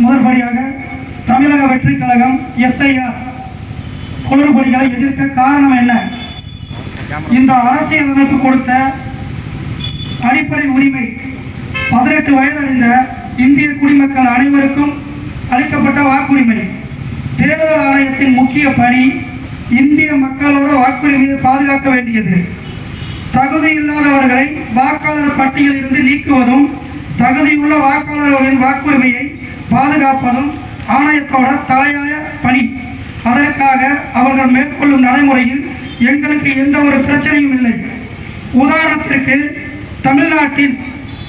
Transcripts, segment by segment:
முதற்படியாக தமிழக வெற்றி கழகம் எஸ்ஐஆர் குளறுபடிகளை எதிர்க்க காரணம் என்ன? இந்த அரசியலமைப்பு கொடுத்த அடிப்படை உரிமை பதினெட்டு வயதறிந்த இந்திய குடிமக்கள் அனைவருக்கும் அளிக்கப்பட்ட வாக்குரிமை. தேர்தல் ஆணையத்தின் முக்கிய பணி இந்திய மக்களோட வாக்குரிமையை பாதுகாக்க வேண்டியது. தகுதி இல்லாதவர்களை வாக்காளர் பட்டியலில் இருந்து நீக்குவதும் தகுதியுள்ள வாக்காளர்களின் வாக்குரிமையை பாதுகாப்பதும் ஆணையத்தோட தலையாய பணி. அதற்காக அவர்கள் மேற்கொள்ளும் நடைமுறையில் எங்களுக்கு எந்த ஒரு பிரச்சனையும் இல்லை. உதாரணத்திற்கு தமிழ்நாட்டில்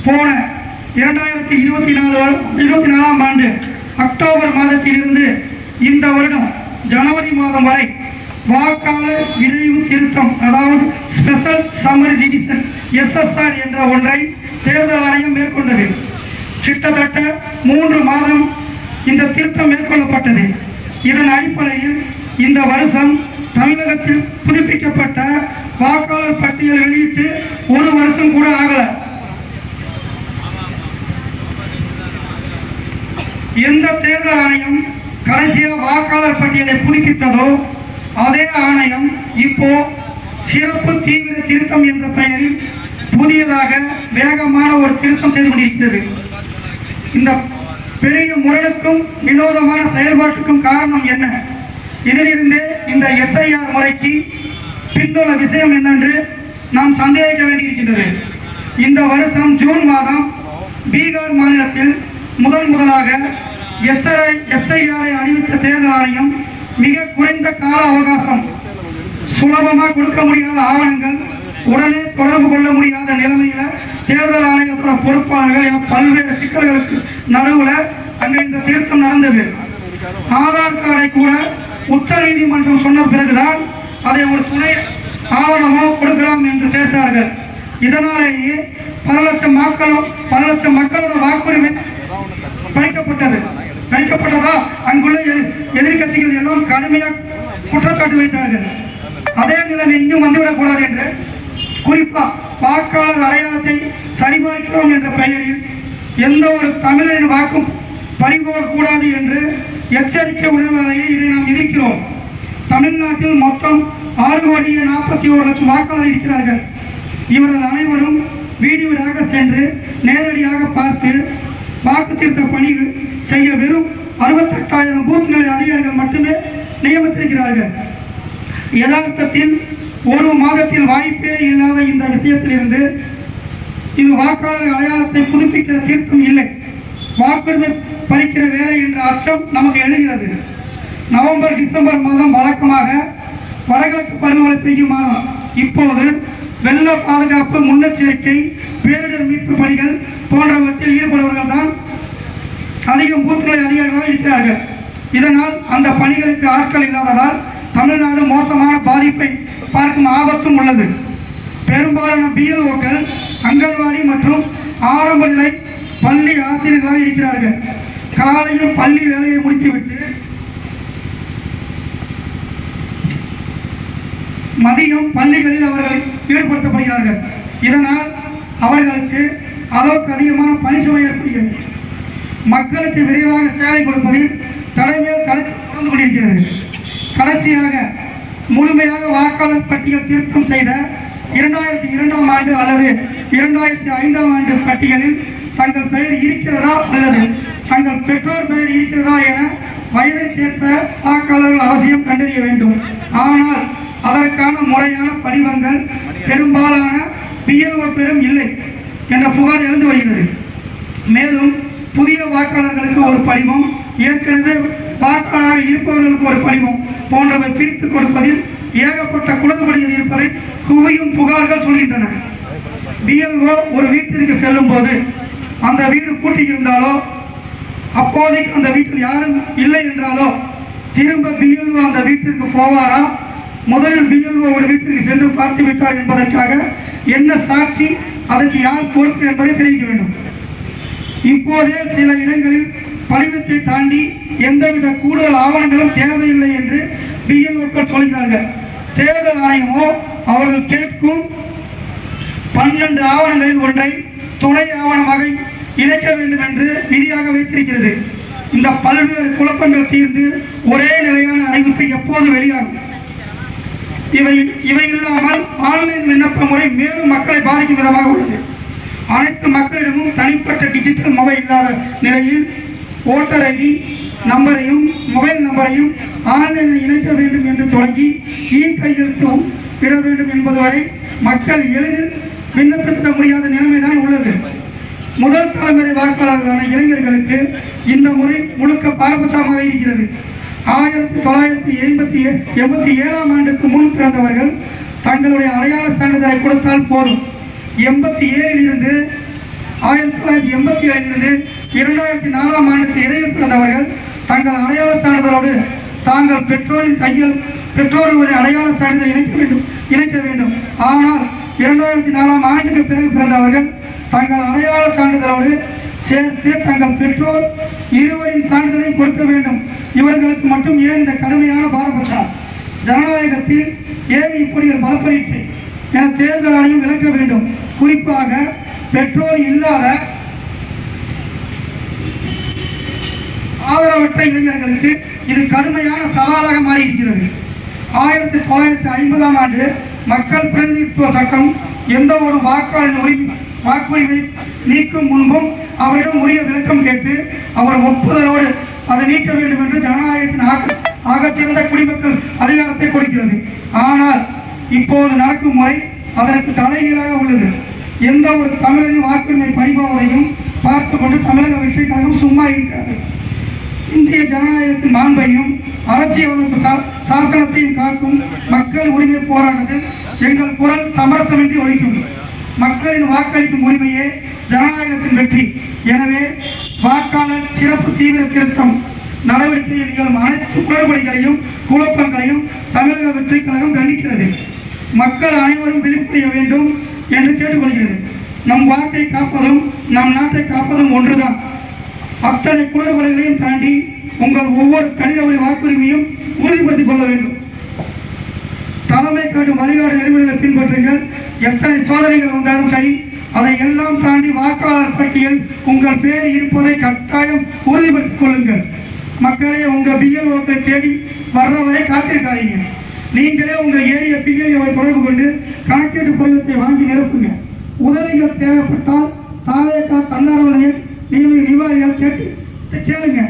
போன இரண்டாயிரத்தி இருபத்தி நாலு இருபத்தி நாலாம் ஆண்டு அக்டோபர் மாதத்திலிருந்து இந்த வருடம் ஜனவரி மாதம் வரை வாக்காளர் விரைவு திருத்தம் அதாவது ஸ்பெஷல் சம்மரி டிவிஷன் எஸ்எஸ்ஆர் என்ற ஒன்றை தேர்தல் ஆணையம் மேற்கொண்டது. கிட்டத்தட்ட மூன்று மாதம் இந்த திருத்தம் மேற்கொள்ளப்பட்டது. இதன் அடிப்படையில் இந்த வருஷம் தமிழகத்தில் புதுப்பிக்கப்பட்ட வாக்காளர் பட்டியல் வெளியிட்டு ஒரு வருஷம் கூட ஆகல. எந்த தேர்தல் ஆணையம் கடைசியாக வாக்காளர் பட்டியலை புதுப்பித்ததோ அதே ஆணையம் இப்போ சிறப்பு தீவிர திருத்தம் என்ற பெயரில் புதியதாக வேகமான ஒரு திருத்தம் செய்து கொண்டிருக்கிறது. இந்த பெரிய முரணுக்கும் வினோதமான செயல்பாட்டுக்கும் காரணம் என்ன? இதிலிருந்தே இந்த எஸ்ஐஆர் முறைக்கு பின்னுள்ள விஷயம் என்னென்று நாம் சந்தேகிக்க வேண்டியிருக்கின்றது. இந்த வருஷம் ஜூன் மாதம் பீகார் மாநிலத்தில் முதன் முதலாக எஸ்ஐ எஸ்ஐஆரை அறிவித்த தேர்தல் ஆணையம் மிக குறைந்த கால அவகாசம். சுலபமாக கொடுக்க முடியாத ஆவணங்கள் உடனே தொடர்பு கொள்ள முடியாத நிலைமையில தேர்தல் ஆணையத்தோட பொறுப்பாளர்கள் என பல்வேறு சிக்கல்களுக்கு நடுவுல அங்க இந்த திருத்தம் நடந்தது. ஆதார் கார்டை கூட உச்ச நீதிமன்றம் சொன்ன பிறகுதான் அதை ஒரு துணை ஆவணமோ கொடுக்கலாம் என்று சேர்த்தார்கள் இதனாலேயே பல லட்சம் மக்கள் பல லட்சம் கடுமையாக குற்றச்சாட்டு வைத்தார்கள். அதே நிலைமை இங்கும் வந்துவிடக் கூடாது என்று குறிப்பா வாக்காளர் அடையாளத்தை சரிபார்க்கிறோம் என்ற பெயரில் எந்த ஒரு தமிழரின் வாக்கும் பறிபோகக்கூடாது என்று எச்சரிக்கை உணர்வதையே இதை நாம் எதிர்க்கிறோம் தமிழ்நாட்டில் மொத்தம் ஆறு கோடியே நாற்பத்தி ஒரு லட்சம் வாக்காளர் இருக்கிறார்கள். இவர்கள் அனைவரும் வீடியோடாக சென்று நேரடியாக பார்த்து வாக்கு திருத்த பணி செய்ய வெறும் அறுபத்தெட்டாயிரம் பூத் நிலை அதிகாரிகள் மட்டுமே நியமித்திருக்கிறார்கள். யதார்த்தத்தில் ஒரு மாதத்தில் வாய்ப்பே இல்லாத இந்த விஷயத்திலிருந்து இது வாக்காளர் அடையாளத்தை புதுப்பிக்கிற தீர்ப்பும் இல்லை. வாக்குரிமை பறிக்கிற வேலை என்ற அச்சம் நமக்கு எழுகிறது. நவம்பர் டிசம்பர் மாதம் வழக்கமாக வடகிழக்கு பருவமழை பெய்யும் மாதம். இப்போது வெள்ள பாதுகாப்பு முன்னெச்சரிக்கை பேரிடர் மீட்பு பணிகள் போன்றவற்றில் ஈடுபடுவர்கள் தான் அதிகம் பூத்துக்களை அதிகாரிகளாக இருக்கிறார்கள். இதனால் அந்த பணிகளுக்கு ஆட்கள் இல்லாததால் தமிழ்நாடு மோசமான பாதிப்பை பார்க்கும் ஆபத்தும் உள்ளது. பெரும்பாலான பிஎல்ஓக்கள் அங்கன்வாடி மற்றும் ஆரம்ப நிலை பள்ளி ஆசிரியர்களாக இருக்கிறார்கள். காலையில் பள்ளி வேலையை முடித்துவிட்டு மதியம் பள்ளிகளில் அவர்கள் ஈடுபடுத்தப்படுகிறார்கள். இதனால் அவர்களுக்கு அளவுக்கு அதிகமான பணிச்சுமை ஏற்படுகிறது. மக்களுக்கு விரைவாக சேவை கொடுப்பதில் தலைமையில் தடை தொடர்ந்து கொண்டிருக்கிறது. கடைசியாக முழுமையாக வாக்காளர் பட்டியல் திருத்தம் செய்த இரண்டாயிரத்தி இரண்டாம் ஆண்டு அல்லது இரண்டாயிரத்தி ஐந்தாம் ஆண்டு பட்டியலில் தங்கள் பெயர் இருக்கிறதா அல்லது தங்கள் பெற்றோர் பெயர் இருக்கிறதா என வயதிற்கேற்ப வாக்காளர்கள் அவசியம் கண்டறிய வேண்டும். ஆனால் அதற்கான முறையான படிவங்கள் பெரும்பாலான பிஎல்ஓ பெரும் இல்லை என்ற புகார் எழுந்து வருகிறது. மேலும் புதிய வாக்காளர்களுக்கு ஒரு படிவம் ஏற்கனவே வாக்காளராக இருப்பவர்களுக்கு ஒரு படிவம் போன்றவை பிரித்து கொடுப்பதில் ஏகப்பட்ட குளறுபடிகள் இருப்பதை குவியும் புகார்கள் சொல்கின்றன. பிஎல்ஓ ஒரு வீட்டிற்கு செல்லும் போது அந்த வீடு பூட்டி இருந்தாலோ அப்போதைக்கு அந்த வீட்டில் யாரும் இல்லை என்றாலோ திரும்ப பிஎல்ஓ அந்த வீட்டிற்கு போவாரா? முதலில் பிஎல்ஓ ஒரு வீட்டிற்கு சென்று பார்த்து விட்டார் என்பதற்காக என்ன சாட்சி அதற்கு யார் பொறுப்பு என்பதை தெரிவிக்க வேண்டும். இப்போதே சில இடங்களில் படிவத்தை தாண்டி எந்தவித கூடுதல் ஆவணங்களும் தேவையில்லை என்று பிஎல்ஓக்கள் சொல்கிறார்கள். தேர்தல் ஆணையமோ அவர்கள் கேட்கும் பன்னெண்டு ஆவணங்களில் ஒன்றை துணை ஆவணமாக இணைக்க வேண்டும் என்று விதியாக வைத்திருக்கிறது. இந்த பல்வேறு குழப்பங்கள் தீர்ந்து ஒரே நிலையான அறிவிப்பு எப்போது வெளியாகும்? இவை இவை இல்லாமல் ஆன்லைன் விண்ணப்ப முறை மேலும் மக்களை பாதிக்கும் விதமாக உள்ளது. அனைத்து மக்களிடமும் தனிப்பட்ட டிஜிட்டல் மொபைல் இல்லாத நிலையில் ஓட்டர் ஐடி நம்பரையும் மொபைல் நம்பரையும் ஆன்லைனில் இணைக்க வேண்டும் என்று தொடங்கி இ கையெழுத்தும் இட வேண்டும் என்பது வரை மக்கள் எளிதில் விண்ணப்பித்திட முடியாத நிலைமைதான் உள்ளது. முதல் தலைமுறை வாக்காளர்களான இளைஞர்களுக்கு இந்த முறை முழுக்க பாரபட்சமாக இருக்கிறது. ஆயிரத்தி தொள்ளாயிரத்தி எண்பத்தி எண்பத்தி ஏழாம் ஆண்டுக்கு முன் பிறந்தவர்கள் தங்களுடைய அடையாள சான்றிதழை கொடுத்தால் போதும். எண்பத்தி ஏழில் இருந்து ஆயிரத்தி தொள்ளாயிரத்தி எண்பத்தி ஏழிலிருந்து இரண்டாயிரத்தி நாலாம் ஆண்டுக்கு இடையில் பிறந்தவர்கள் தங்கள் அடையாள சான்றிதழோடு தாங்கள் பெற்றோரின் கையில் பெற்றோர்களின் அடையாள சான்றிதழ் இணைக்க வேண்டும் இணைக்க வேண்டும். ஆனால் இரண்டாயிரத்தி நாலாம் ஆண்டுக்கு பிறகு பிறந்தவர்கள் தங்கள் அடையாள சான்றிதழோடு சேர்த்து தங்கள் பெற்றோர் இருவரின் சான்றிதழையும் கொடுக்க வேண்டும். இவர்களுக்கு மட்டும் ஏன் இந்த கடுமையான பாரபட்சம்? ஜனநாயகத்தில் ஏன் இப்படி ஒரு பலப்பரீட்சை என தேர்தல் ஆணையம் விளக்க வேண்டும். குறிப்பாக பெற்றோர் இல்லாத ஆதரவற்ற இளைஞர்களுக்கு இது கடுமையான சவாலாக மாறி இருக்கிறது ஆயிரத்தி தொள்ளாயிரத்தி ஐம்பதாம் ஆண்டு மக்கள் பிரதிநிதித்துவ சட்டம் எந்த ஒரு வாக்காளரின் உரிமை வாக்குரிமை நீக்கும் முன்பும் அவரிடம் உரிய விளக்கம் கேட்டு அவர் ஒப்புதலோடு அதை நீக்க வேண்டும் என்று ஜனநாயகத்தின் ஆக ஆகச்சிறந்த குடிமக்கள் அதிகாரத்தை கொடுக்கிறது. ஆனால் இப்போது நடக்கும் முறை அதற்கு தலைகீழாக உள்ளது. எந்த ஒரு தமிழரின் வாக்குரிமை பறிபோவதையும் பார்த்து கொண்டு தமிழக வெற்றி கழகம் சும்மா இருக்காது. இந்திய ஜனநாயகத்தின் மாண்பையும் அரசியலமைப்பு சாசனத்தையும் காக்கும் மக்கள் உரிமை போராட்டத்தில் எங்கள் குரல் சமரசமின்றி ஒழிக்கும் மக்களின் வாக்களிக்கும் உரிமையே ஜனநாயகத்தின் வெற்றி. எனவே வாக்காளர் சிறப்பு தீவிர திருத்தம் நடவடிக்கையில் நிகழும் அனைத்து குளறுபடிகளையும் குழப்பங்களையும் தமிழக வெற்றி கழகம் கண்டிக்கிறது. மக்கள் அனைவரும் விழிப்படைய வேண்டும் என்று கேட்டுக்கொள்கிறது. நம் வாக்கை காப்பதும் நம் நாட்டை காப்பதும் ஒன்றுதான். அத்தனை குளறுபடிகளையும் தாண்டி உங்கள் ஒவ்வொரு தனிநபர் வாக்குரிமையும் உறுதிப்படுத்திக் கொள்ள வேண்டும். தலைமை காட்டும் வழிகாடு நெறிமுறைகளை பின்பற்றுங்கள். எத்தனை சோதனைகள் வந்தாலும் சரி அதை எல்லாம் தாண்டி வாக்காளர் பட்டியல் உங்கள் பேர் இருப்பதை கட்டாயம் உறுதிப்படுத்திக் கொள்ளுங்கள். மக்களே உங்க பிஎல்ஓக்களை தேடி வர்ற வரை காத்திருக்காதீங்க. நீங்களே உங்கள் ஏரிய பிஎல்ஓவை தொடர்பு கொண்டு கணக்கீட்டு படிவத்தை வாங்கி நிரப்புங்க. உதவிகள் தேவைப்பட்டால் தாவேக்கா தன்னார்வ நீங்கள் நிர்வாகிகள் கேட்டு கேளுங்க.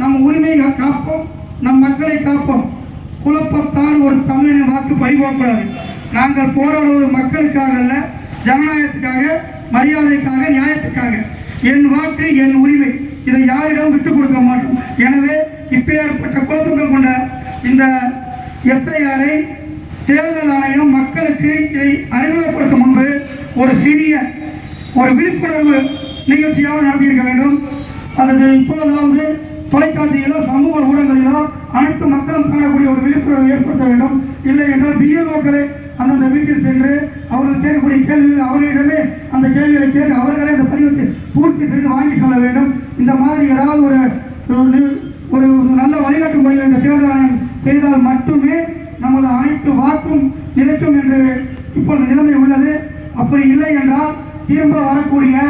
நம்ம உரிமையை காப்போம் நம் மக்களை காப்போம். குழப்பத்தால் ஒரு தமிழின் வாக்கு பறிபோகக்கூடாது. நாங்கள் போராடுவது மக்களுக்காக அல்ல ஜனநாயகத்துக்காக மரியாதைக்காக நியாயத்துக்காக. என் வாக்கு என் உரிமை. இதை யாரிடம் விட்டுக் கொடுக்க மாட்டோம். எனவே இப்பேற்பட்ட குழப்பங்கள் கொண்ட இந்த எஸ்ஐஆரை தேர்தல் ஆணையம் மக்களுக்கு இதை அறிமுகப்படுத்தும் முன்பு ஒரு சிறிய ஒரு விழிப்புணர்வு நிகழ்ச்சியாக நடத்தியிருக்க வேண்டும். அல்லது இப்பொழுதாவது தொலைக்காட்சியிலோ சமூக ஊடகங்களிலோ அனைத்து மக்களும் காணக்கூடிய ஒரு விழிப்புணர்வு ஏற்படுத்த வேண்டும். இல்லை என்றால் பிஎல்ஓக்களே அந்தந்த வீட்டில் சென்று அவர்கள் கேட்கக்கூடிய கேள்வி அவர்களிடமே அந்த கேள்விகளை கேட்டு அவர்களே அந்த படிவத்தை பூர்த்தி செய்து வாங்கி செல்ல வேண்டும். இந்த மாதிரி ஏதாவது ஒரு ஒரு- நல்ல வழிகாட்டும் பணிகளை இந்த தேர்தல் ஆணையம் செய்தால் மட்டுமே நமது அனைத்து வாக்கும் நிலைக்கும் என்று இப்பொழுது நிலைமை உள்ளது. அப்படி இல்லை என்றால் திரும்ப வரக்கூடிய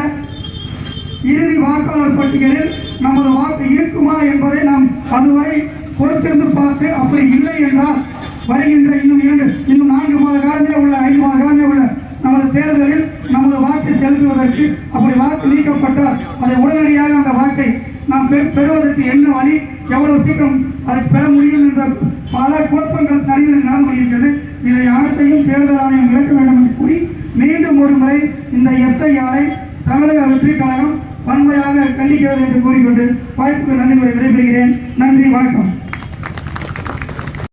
இறுதி வாக்காளர் பட்டியலில் நமது வாக்கு இருக்குமா என்பதை நாம் அதுவரை பொறுத்திருந்து பார்த்து அப்படி இல்லை என்றால் வருகின்ற இன்னும் இரண்டு இன்னும் நான்கு மாத காலமே உள்ள ஐந்து மாத காலமே உள்ள நமது தேர்தலில் நமது வாக்கை செலுத்துவதற்கு அப்படி வாக்கு நீக்கப்பட்டால் அதை உடனடியாக அந்த வாக்கை நாம் பெ- பெறுவதற்கு என்ன வழி? எவ்வளவு சீக்கிரம் அதை பெற முடியும் என்ற பல குழப்பங்கள் நடுவில் நடந்து கொண்டிருக்கிறது. இதை அனைத்தையும் தேர்தல் ஆணையம் விளக்க வேண்டும் என்று கூறி மீண்டும் ஒரு முறை இந்த எஸ்ஐஆரை தமிழக வெற்றி கழகம் வன்மையாக கண்டிக்கிறது என்று கூறிக்கொண்டு வாய்ப்புக்கு நன்றி கூறி விடைபெறுகிறேன். நன்றி வணக்கம்.